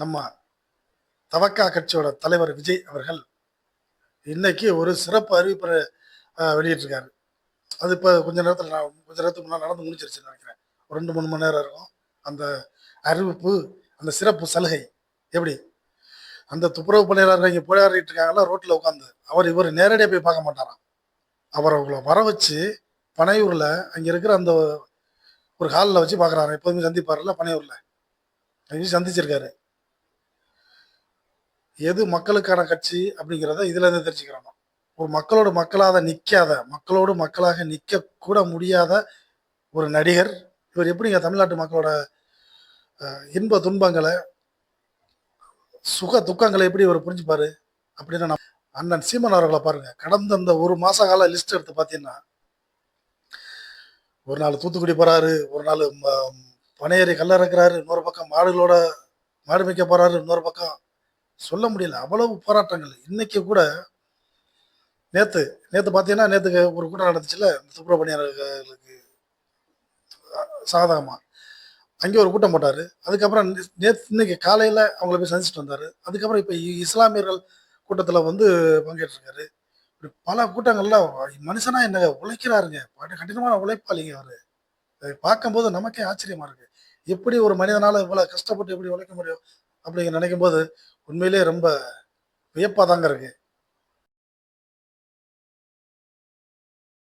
நம்ம தவக்கா கட்சியோட தலைவர் விஜய் அவர்கள் இன்னைக்கு ஒரு சிறப்பு அறிவிப்பை வெளியிட்டிருக்காரு. அது இப்போ கொஞ்ச நேரத்தில் நான் கொஞ்ச நேரத்துக்கு முன்னாடி நடந்து முடிச்சிருச்சுன்னு நினைக்கிறேன். ஒரு ரெண்டு மூணு மணி நேரம் இருக்கும். அந்த அறிவிப்பு அந்த சிறப்பு சலுகை எப்படி? அந்த துப்புரவு பணியாளர்கள் இங்கே போராடிட்டு இருக்காங்களா ரோட்டில் உட்காந்து அவர் இவர் நேரடியாக போய் பார்க்க மாட்டாராம். அவர் அவங்கள வர வச்சு பனையூரில் அங்கே இருக்கிற அந்த ஒரு ஹாலில் வச்சு பார்க்குறாரு. எப்போதுமே சந்திப்பார்ல பனையூரில். அங்கேயும் சந்திச்சிருக்காரு. எது மக்களுக்கான கட்சி அப்படிங்கிறத இதுலேருந்து தெரிஞ்சுக்கிறோம். ஒரு மக்களோட மக்களாக நிற்காத மக்களோடு மக்களாக நிற்க கூட முடியாத ஒரு நடிகர் இவர் எப்படிங்க தமிழ்நாட்டு மக்களோட இன்ப துன்பங்களை சுக துக்கங்களை எப்படி இவர் புரிஞ்சுப்பாரு? அப்படின்னு நம்ம அண்ணன் சீமன் அவர்களை பாருங்க. கடந்த அந்த ஒரு மாச கால லிஸ்ட் எடுத்து பார்த்தீங்கன்னா ஒரு நாள் தூத்துக்குடி போறாரு ஒரு நாள் ம- பனையேறி கல்ல இறக்குறாரு இன்னொரு பக்கம் மாடுகளோட மாடு மேய்க்க போறாரு இன்னொரு பக்கம் சொல்ல முடியல. அவ்வளவு போராட்டங்கள். இன்னைக்கு கூட நேத்து நேத்து பார்த்தீங்கன்னா நேற்று ஒரு கூட்டம் நடந்துச்சுல சுப்பிரமணியர்களுக்கு சாதகமாக அங்கே ஒரு கூட்டம் போட்டார். அதுக்கப்புறம் நே- நேத்து இன்னைக்கு காலையில் அவங்கள போய் சந்திச்சுட்டு வந்தார். அதுக்கப்புறம் இப்போ இ- இஸ்லாமியர்கள் கூட்டத்தில் வந்து பங்கேற்றிருக்காரு. இப்படி பல கூட்டங்கள்ல மனுஷனா என்ன உழைக்கிறாருங்க. பாட்டு கடினமான உழைப்பாளிங்க அவர். அதை பார்க்கும்போது நமக்கே ஆச்சரியமா இருக்கு. எப்படி ஒரு மனிதனால இவ்வளோ கஷ்டப்பட்டு எப்படி உழைக்க முடியும்? அப்படிங்க நினைக்கும் போது உண்மையிலேயே ரொம்ப வியப்பாக தாங்க இருக்குது